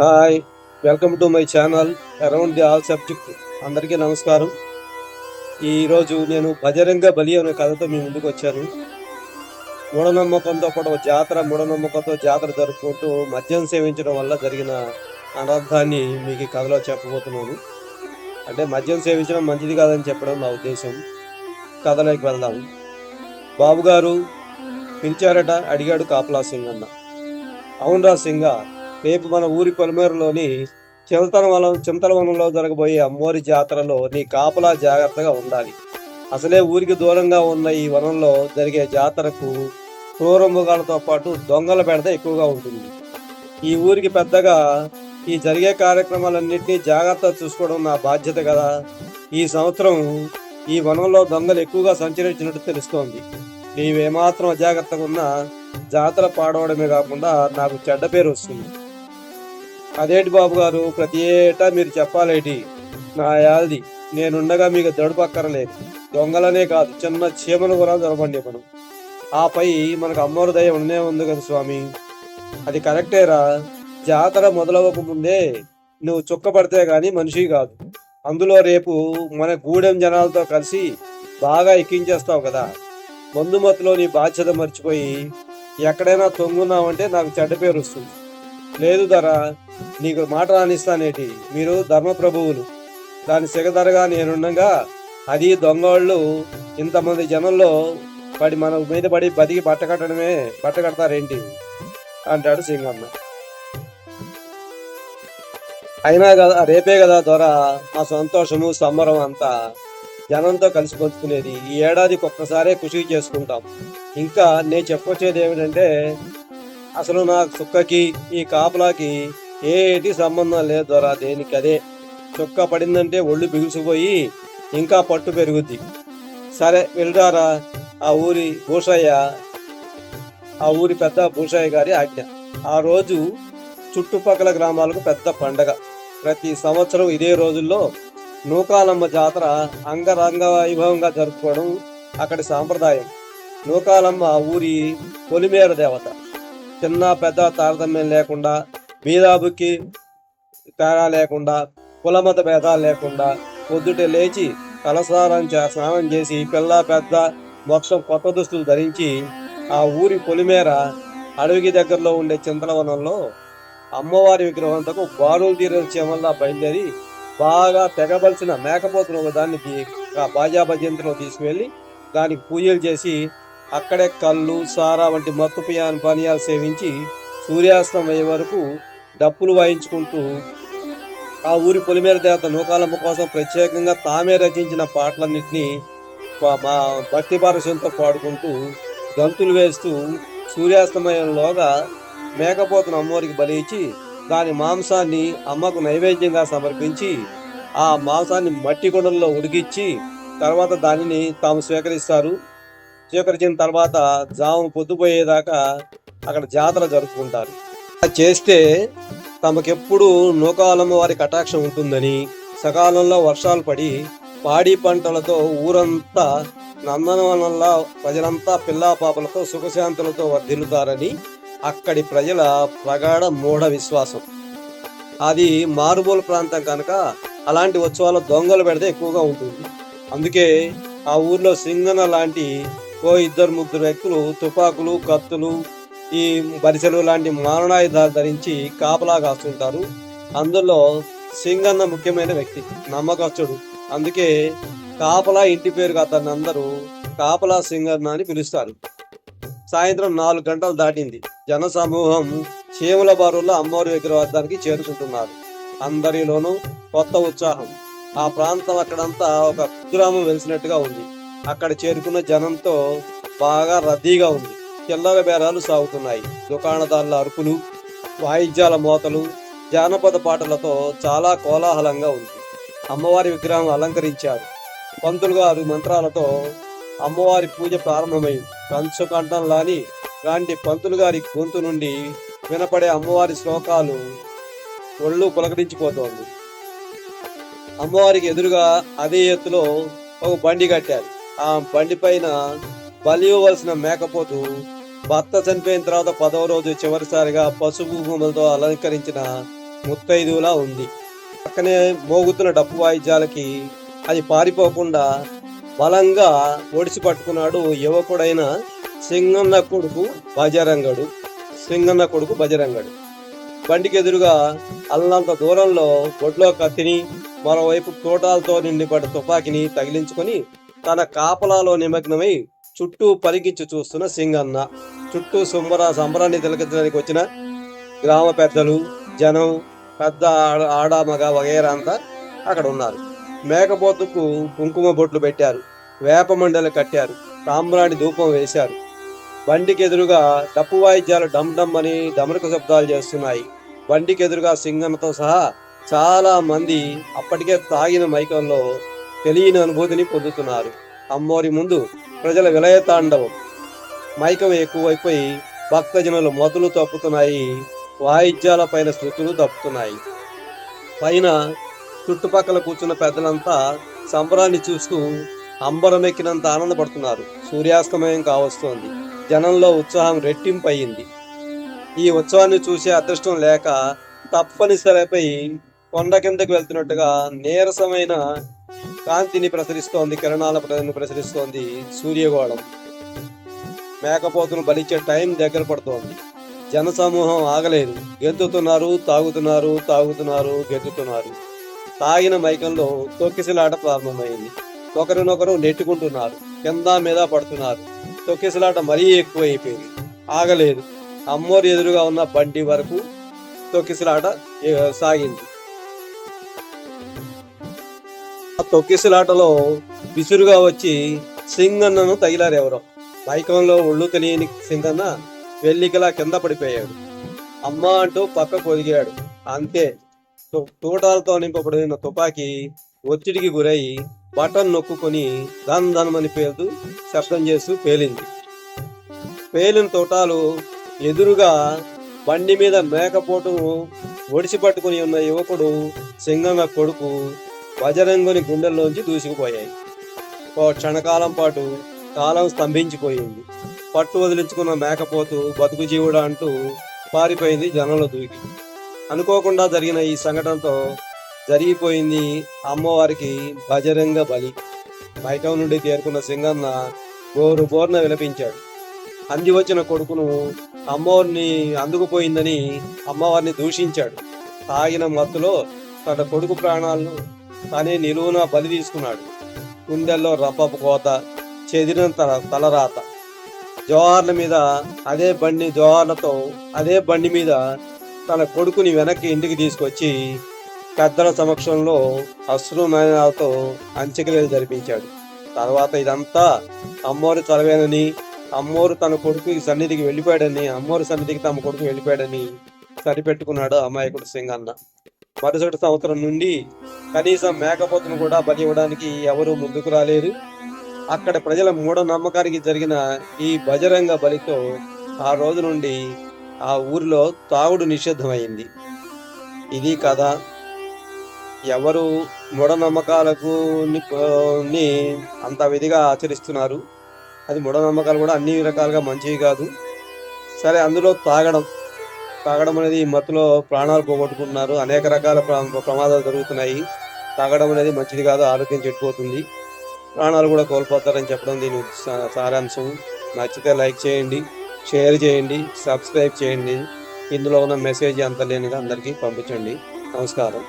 Hi welcome to my channel around the all subject. అందరికీ నమస్కారం. ఈరోజు నేను భజరంగ బలి అనే కథతో మీ ముందుకు వచ్చాను. మూఢనమ్మకంతో కూడా జాతర మూఢనమ్మకంతో జాతర జరుపుకుంటూ మద్యం సేవించడం వల్ల జరిగిన అనర్థాన్ని మీకు ఈ కథలో చెప్పబోతున్నాను. అంటే మద్యం సేవించడం మంచిది కాదని చెప్పడం నా ఉద్దేశం. కథలోకి వెళ్దాం. బాబుగారు పిలిచారట అడిగాడు కాపలా సింగ్ అన్న అవునరా సింగ రేపు మన ఊరి పొలిమేరలోని చింతలవనం చింతలవనంలో జరగబోయే అమ్మోరి జాతరలో నీ కాపలా జాగ్రత్తగా ఉండాలి. అసలే ఊరికి దూరంగా ఉన్న ఈ వనంలో జరిగే జాతరకు క్రూరమృగాలతో పాటు దొంగల బెడద ఎక్కువగా ఉంటుంది. ఈ ఊరికి పెద్దగా ఈ జరిగే కార్యక్రమాలన్నింటినీ జాగ్రత్త చూసుకోవడం నా బాధ్యత కదా. ఈ సంవత్సరం ఈ వనంలో దొంగలు ఎక్కువగా సంచరించినట్టు తెలుస్తోంది. నీవేమాత్రం అజాగ్రత్తగా ఉన్నా జాతర పాడవడమే కాకుండా నాకు చెడ్డ పేరు వస్తుంది. అదేంటి బాబు గారు? ప్రతి ఏటా మీరు చెప్పాలేటి? నా యాల్ది. నేనుండగా మీకు దడుపక్కరలేదు దొంగలనే కాదు చిన్న చీమలు కూడా దొరకండి మనం ఆపై మనకు అమ్మవారి దయ ఉండనే ఉంది కదా స్వామి. అది కరెక్టేరా జాతర మొదలవ్వక ముందే నువ్వు చుక్క పడితే గాని మనిషి కాదు. అందులో రేపు మన గూడెం జనాలతో కలిసి బాగా ఎక్కించేస్తావు కదా. మందుమత్తులో నీ బాధ్యత మర్చిపోయి ఎక్కడైనా తొంగున్నావంటే నాకు చెడ్డ పేరు వస్తుంది. లేదు ధర నీకు మాట రానిస్తానేటి మీరు ధర్మ ప్రభువులు దాని సిగదరగా నేనుండగా అది దొంగవాళ్ళు ఇంతమంది జనంలో పడి మన మీద పడి బతికి బట్టకట్టడమే బట్టకడతారేంటి కడతారేంటి? అంటాడు సింగన్న అయినా కదా రేపే కదా దొర మా సంతోషము సంబరం అంతా జనంతో కలిసి పంచుకునేది ఈ ఏడాదికి ఒక్కసారే ఖుషి చేసుకుంటాం. ఇంకా నేను చెప్పొచ్చేది ఏమిటంటే అసలు నా చుక్కకి ఈ కాపలాకి ఏటి సంబంధం లేదు దొరా దేనికి అదే? చుక్క పడిందంటే ఒళ్ళు బిగుసిపోయి ఇంకా పట్టు పెరుగుద్ది. సరే వెళ్ళారా ఆ ఊరి భూషయ్య ఆ ఊరి పెద్ద భూషయ్య గారి ఆజ్ఞ. ఆ రోజు చుట్టుపక్కల గ్రామాలకు పెద్ద పండగ. ప్రతి సంవత్సరం ఇదే రోజుల్లో నూకాలమ్మ జాతర అంగరంగ వైభవంగా జరుపుకోవడం అక్కడి సాంప్రదాయం. నూకాలమ్మ ఆ ఊరి పొలిమేర దేవత. చిన్న పెద్ద తారతమ్యం లేకుండా బీదాబుకి తేడా లేకుండా కులమత భేదాలు లేకుండా పొద్దుటే లేచి తలస్నానం స్నానం చేసి పిల్ల పెద్ద మోక్షం కొత్త దుస్తులు ధరించి ఆ ఊరి పొలిమేర అడవికి దగ్గరలో ఉండే చింతలవనంలో అమ్మవారి విగ్రహంతో బారులు తీరే వల్ల బయలుదేరి బాగా తెగబలిసిన మేకపోతులు ఒక దాన్ని ఆ బాజా భజంతిలో తీసుకువెళ్ళి దానికి పూజలు చేసి అక్కడే కళ్ళు సారా వంటి మత్తు పానీయాలు సేవించి సూర్యాస్తం అయ్యే వరకు డప్పులు వాయించుకుంటూ ఆ ఊరి పొలిమేర దేవత నూకాలమ్మ కోసం ప్రత్యేకంగా తామే రచించిన పాటలన్నింటినీ మా భక్తి పారస్యంతో పాడుకుంటూ గంతులు వేస్తూ సూర్యాస్తమయంలోగా మేకపోతను అమ్మవారికి బలి ఇచ్చి దాని మాంసాన్ని అమ్మకు నైవేద్యంగా సమర్పించి ఆ మాంసాన్ని మట్టి కొండల్లో ఉడికిచ్చి తర్వాత దానిని తాము స్వీకరిస్తారు. స్వీకరించిన తర్వాత జాము పొద్దుపోయేదాకా అక్కడ జాతర జరుపుకుంటారు. అలా చేస్తే తమకెప్పుడు నూకాలమ్మ వారి కటాక్షం ఉంటుందని సకాలంలో వర్షాలు పడి పాడి పంటలతో ఊరంతా నందనవనంలా ప్రజలంతా పిల్లా పాపలతో సుఖశాంతులతో వర్ధిల్లుతారని అక్కడి ప్రజల ప్రగాఢ మూఢ విశ్వాసం. అది మారుమూల ప్రాంతం కనుక అలాంటి ఉత్సవాలు దొంగలు పెడితే ఎక్కువగా ఉంటుంది. అందుకే ఆ ఊర్లో సింగన లాంటి ఓ ఇద్దరు ముగ్గురు వ్యక్తులు తుపాకులు కత్తులు ఈ బరిసెలు లాంటి మారణాయుధాలు ధరించి కాపలా కాస్తుంటారు అందులో సింగన్న ముఖ్యమైన వ్యక్తి నమ్మకస్తుడు. అందుకే కాపలా ఇంటి పేరుగా అతన్ని అందరూ కాపలా సింగన్న అని పిలుస్తారు. సాయంత్రం నాలుగు గంటలు దాటింది. జన సమూహం చీమల బారుల్లో అమ్మవారి విగ్రహార్థానికి చేరుకుంటున్నారు. అందరిలోనూ కొత్త ఉత్సాహం. ఆ ప్రాంతం అక్కడంతా ఒక కుగ్రామం వెలిసినట్టుగా ఉంది. అక్కడ చేరుకున్న జనంతో బాగా రద్దీగా ఉంది. చిల్లర బేరాలు సాగుతున్నాయి. దుకాణదారుల అరుపులు వాయిద్యాల మోతలు జానపద పాటలతో చాలా కోలాహలంగా ఉంది. అమ్మవారి విగ్రహం అలంకరించారు. పంతులు గారు మంత్రాలతో అమ్మవారి పూజ ప్రారంభమైంది. కంచు కంఠంలాని లాంటి పంతులు గారి గొంతు నుండి వినపడే అమ్మవారి శ్లోకాలు ఒళ్ళు పులకరించిపోతోంది. అమ్మవారికి ఎదురుగా అదే ఎత్తులో ఒక బండి కట్టారు. ఆ బండి పైన బలి ఇవ్వవలసిన మేకపోతు భర్త చనిపోయిన తర్వాత పదవ రోజు చివరిసారిగా పసుపు భూములతో అలంకరించిన ముత్తైదువులా ఉంది. పక్కనే మోగుతున్న డప్పు వాయిద్యాలకి అది పారిపోకుండా బలంగా ఒడిసి పట్టుకున్నాడు యువకుడైన సింగన్న కొడుకు బజరంగడు. సింగన్న కొడుకు బజరంగడు. బండికి ఎదురుగా అల్లంత దూరంలో ఒడ్లో కత్తిని మరోవైపు తోటాలతో నిండిపడ్డ తుపాకీని తగిలించుకొని తన కాపలాలో నిమగ్నమై చుట్టూ పరిగించి చూస్తున్న సింగన్న చుట్టూ సుంబర సంబరాన్ని తిలకించడానికి వచ్చిన గ్రామ పెద్దలు జనం పెద్ద ఆడ- ఆడ మగ వగేరా అంతా అక్కడ ఉన్నారు. మేకపోతుకు కుంకుమ బొట్లు పెట్టారు వేపమండలు కట్టారు సాంబ్రాణి ధూపం వేశారు. బండికి ఎదురుగా డప్పు వాయిద్యాలు డమ్ డమ్ అని డమరుక శబ్దాలు చేస్తున్నాయి. బండికి ఎదురుగా సింగన్నతో సహా చాలా మంది అప్పటికే తాగిన మైకంలో తెలియని అనుభూతిని పొందుతున్నారు. అమ్మోరి ముందు ప్రజల విలయ తాండవం మైకం ఎక్కువైపోయి భక్తజనులు మొదలు తప్పుతున్నాయి వాయిద్యాల పైన శృతులు తప్పుతున్నాయి. పైన చుట్టుపక్కల కూర్చున్న పెద్దలంతా సంబరాన్ని చూస్తూ అంబరం ఎక్కినంత ఆనందపడుతున్నారు. సూర్యాస్తమయం కావస్తోంది. జనంలో ఉత్సాహం రెట్టింపు అయింది ఈ ఉత్సవాన్ని చూసే అదృష్టం లేక తప్పనిసరిపై కొండ కిందకు వెళ్తున్నట్టుగా నీరసమైన కాంతిని ప్రసరిస్తోంది కిరణాల ప్రసరిస్తోంది సూర్యగోళం. మేకపోతులు బలిచ్చే టైం దగ్గర పడుతోంది. జనసమూహం ఆగలేదు. గెంతుతున్నారు తాగుతున్నారు తాగుతున్నారు గెంతుతున్నారు. తాగిన మైకంలో తొక్కిసలాట ప్రారంభమైంది. ఒకరినొకరు నెట్టుకుంటున్నారు కింద మీద పడుతున్నారు. తొక్కిసలాట మరీ ఎక్కువైపోయింది. ఆగలేదు. అమ్మోరు ఎదురుగా ఉన్న బండి వరకు తొక్కిసలాట సాగింది. తొక్కిసలాటలో విసురుగా వచ్చి సింగన్నను తగిలారు ఎవరో మైకంలో ఒళ్ళు తెలియని సింగన్న వెల్లికలా కింద పడిపోయాడు. అమ్మ అంటూ పక్కకు ఒదిగాడు. అంతే. తూటాలతో నింపబడిన తుపాకీ ఒత్తిడికి గురై బటన్ నొక్కుకొని దన్ ధనమని పేలుతూ శబ్దం చేస్తూ పేలింది. పేలిన తోటాలు ఎదురుగా బండి మీద మేకపోటు ఒడిసి పట్టుకుని ఉన్న యువకుడు సింగన్న కొడుకు బజరంగుని గుండెల్లోంచి దూసుకుపోయాయి. ఓ క్షణకాలం పాటు కాలం స్తంభించిపోయింది. పట్టు వదిలించుకున్న మేకపోతు బతుకు జీవుడా అంటూ పారిపోయింది జనంలో దూకి. అనుకోకుండా జరిగిన ఈ సంఘటనతో జరిగిపోయింది అమ్మవారికి బజరంగ బలి. బయట నుండి తేరుకున్న సింగన్న గోరు బోర్న విలపించాడు. అంది వచ్చిన కొడుకును అమ్మవారిని అందుకుపోయిందని అమ్మవారిని దూషించాడు. తాగిన మత్తులో తన కొడుకు ప్రాణాలను కానీ నిలువున బలి తీసుకున్నాడు. గుండెల్లో రప్పపు కోత చెదిరిన తల తలరాత. జోహార్ల మీద అదే బండి జోహార్లతో అదే బండి మీద తన కొడుకుని వెనక్కి ఇంటికి తీసుకొచ్చి పెద్దల సమక్షంలో అశ్రునయనాలతో అంత్యక్రియలు జరిపించాడు. తర్వాత ఇదంతా అమ్మోరు చలవేనని అమ్మోరు తన కొడుకు సన్నిధికి వెళ్ళిపోయాడని అమ్మోరు సన్నిధికి తమ కొడుకు వెళ్ళిపోయాడని సరిపెట్టుకున్నాడు అమాయకుడు సింగన్న. మరుసటి సంవత్సరం నుండి కనీసం మేకపోతును కూడా బలి ఇవ్వడానికి ఎవరూ ముందుకు రాలేదు. అక్కడ ప్రజల మూఢ నమ్మకానికి జరిగిన ఈ బజరంగ బలితో ఆ రోజు నుండి ఆ ఊరిలో తాగుడు నిషిద్ధమైంది. ఇది కథ. ఎవరు మూఢనమ్మకాలకు ని అంత విధిగా ఆచరిస్తున్నారు. అది మూఢనమ్మకాలు కూడా అన్ని రకాలుగా మంచివి కాదు. సరే అందులో తాగడం. తాగడం అనేది ఈ మత్తులో ప్రాణాలు పోగొట్టుకుంటున్నారు. అనేక రకాల ప్రమాదాలు జరుగుతున్నాయి. తాగడం అనేది మంచిది కాదు ఆరోగ్యం చెడిపోతుంది. ప్రాణాలు కూడా కోల్పోతారని చెప్పడం దీని సారాంశం. నచ్చితే లైక్ చేయండి షేర్ చేయండి సబ్స్క్రైబ్ చేయండి. ఇందులో ఉన్న మెసేజ్ అంత లేనిగా అందరికీ పంపించండి. నమస్కారం.